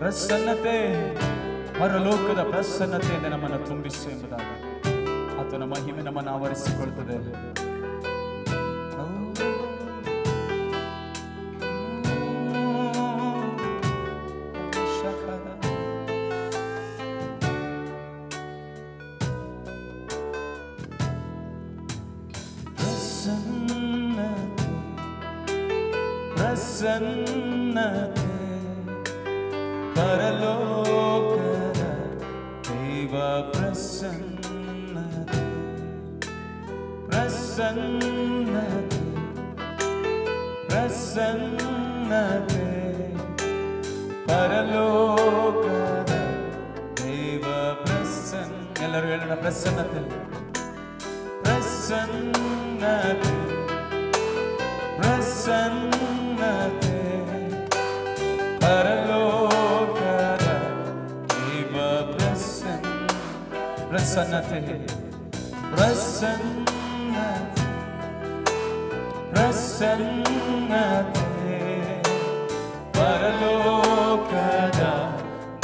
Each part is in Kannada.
ಪ್ರಸನ್ನತೆ ಪರಲೋಕದ ಪ್ರಸನ್ನತೆಯಿಂದ ನಮ್ಮನ್ನು ತುಂಬಿಸು ಎಂಬುದಾಗಿ. ಆತನ ಮಹಿಮೆ ನಮ್ಮನ್ನು ಆವರಿಸಿಕೊಳ್ತದೆ. ಪ್ರಸನ್ನತೆ ಪರಲೋಕದ ದೇವ ಪ್ರಸನ್ನತೆ ಪ್ರಸನ್ನತೆ ಪ್ರಸನ್ನತೆ ಪರಲೋಕದ ದೇವ ಪ್ರಸನ್ನ ಎಲ್ಲರೂ ಹೇಳೋಣ ಪ್ರಸನ್ನತೆ ಪ್ರಸನ್ನತೆ ಪ್ರಸನ್ನತೆ ಪ್ರಸನ್ನತೆ ಪ್ರಸನ್ನತೆ ಪ್ರಸನ್ನತೆ. ಪರಲೋಕದ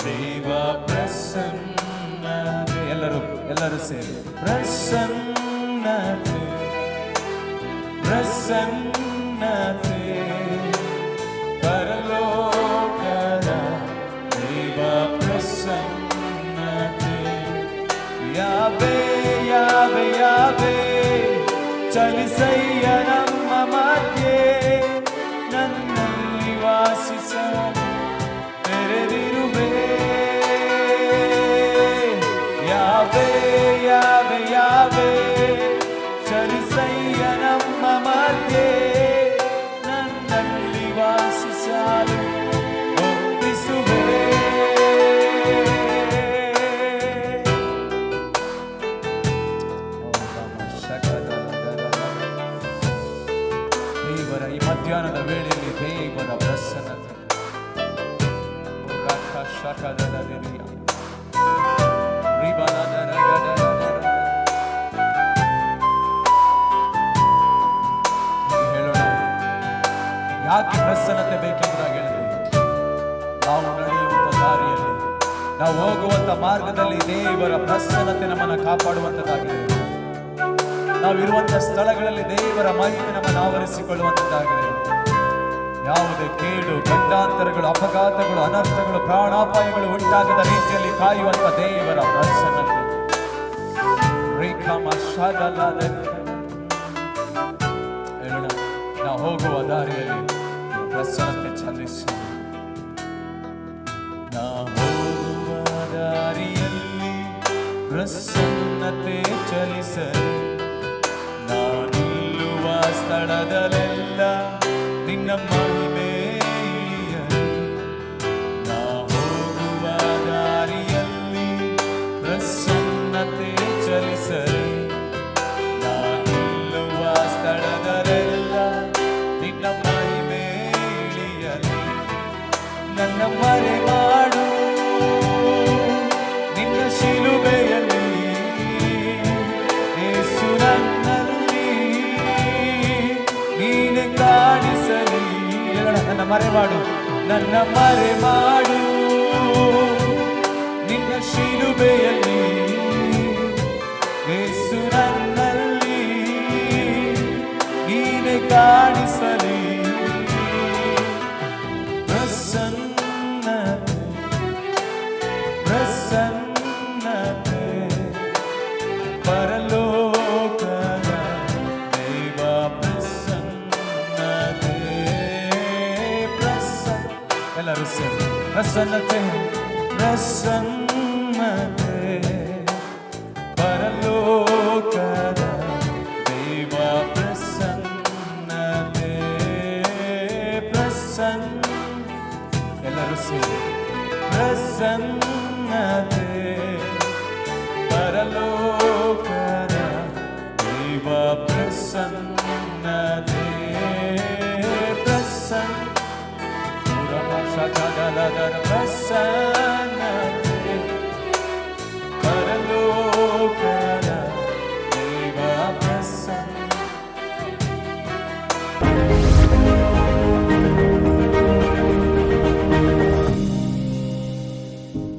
ದೇವ ಪ್ರಸನ್ನತೆ. ಎಲ್ಲರೂ ಎಲ್ಲರೂ ಸೇರಿ. ಪ್ರಸನ್ನತೆ ಪ್ರಸನ್ನತೆ. ಯಾವೇ ಯಾವೇ ಯಾವೇ ಚಲಿಸಯ್ಯ ನಮ್ಮ ಮಧ್ಯೆ ನನ್ನಲ್ಲಿ ವಾಸಿಸಲು ದೇವರ ಈ ಮಧ್ಯಾಹ್ನದ ವೇಳೆಯಲ್ಲಿ ದೇವರ ಪ್ರಸನ್ನತೆ. ಯಾಕೆ ಪ್ರಸನ್ನತೆ ಬೇಕೆಂಬುದಾಗಿ ಹೇಳಿದೆ. ನಾವು ನಡೆಯುವಂತ ದಾರಿಯಲ್ಲಿ, ನಾವು ಹೋಗುವಂತ ಮಾರ್ಗದಲ್ಲಿ ದೇವರ ಪ್ರಸನ್ನತೆ ನಮ್ಮನ್ನು ಕಾಪಾಡುವಂತದ್ದಾಗಿದೆ. ನಾವಿರುವಂತ ಸ್ಥಳಗಳಲ್ಲಿ ದೇವರ ಮಹಿಮೆ ನಮ್ಮನ್ನು ಆವರಿಸಿಕೊಳ್ಳುವಂತಾಗಿದೆ ಯಾವುದೇ ಕೇಡು, ಗಂಡಾಂತರಗಳು, ಅಪಘಾತಗಳು, ಅನರ್ಥಗಳು, ಪ್ರಾಣಾಪಾಯಗಳು ಉಂಟಾಗದ ರೀತಿಯಲ್ಲಿ ಕಾಯುವಂತ ದೇವರ ಹೇಳೋಣ, ನಾವು ಹೋಗುವ ದಾರಿಯಲ್ಲಿ ಪ್ರಸನ್ನತೆ ಚಲಿಸಿ ನಾ ಪ್ರಸನ್ನತೆ ಚಲಿಸಲಿ ಸ್ಥಳದಲ್ಲೆಲ್ಲ ನಿನ್ನ ಮಹಿಮೆ ಇಳಿಯಲಿ. ನಾ ಹೋಗುವ ದಾರಿಯಲ್ಲಿ ಪ್ರಸನ್ನತೆ ಚಲಿಸಲಿ. ನಾ ನಿಲ್ಲುವ ಸ್ಥಳದಲ್ಲೆಲ್ಲ ನಿನ್ನ ಮಹಿಮೆಯಲ್ಲಿ ನನ್ನ ಮರೆ ಹೇಳೋಣ, ನನ್ನ ಮರೆ ಮಾಡು ನನ್ನ ಮರೆ ಮಾಡು ನಿನ್ನ ಶಿಲುಬೆಯಲ್ಲಿ ಎಲ್ಲರೂ ಸೇರಿ ಪ್ರಸನ್ನತೆ ಪ್ರಸನ್ನತೆ ಪರಲೋಕದ ದೇವ ಪ್ರಸನ್ನತೆ ಪ್ರಸನ್ನ ಎಲ್ಲರೂ ಸೇರಿ ಪ್ರಸನ್ನತೆ ಪರಲೋಕದ ದೇವ ಪ್ರಸನ್ನತೆ ಪರಲೋಕ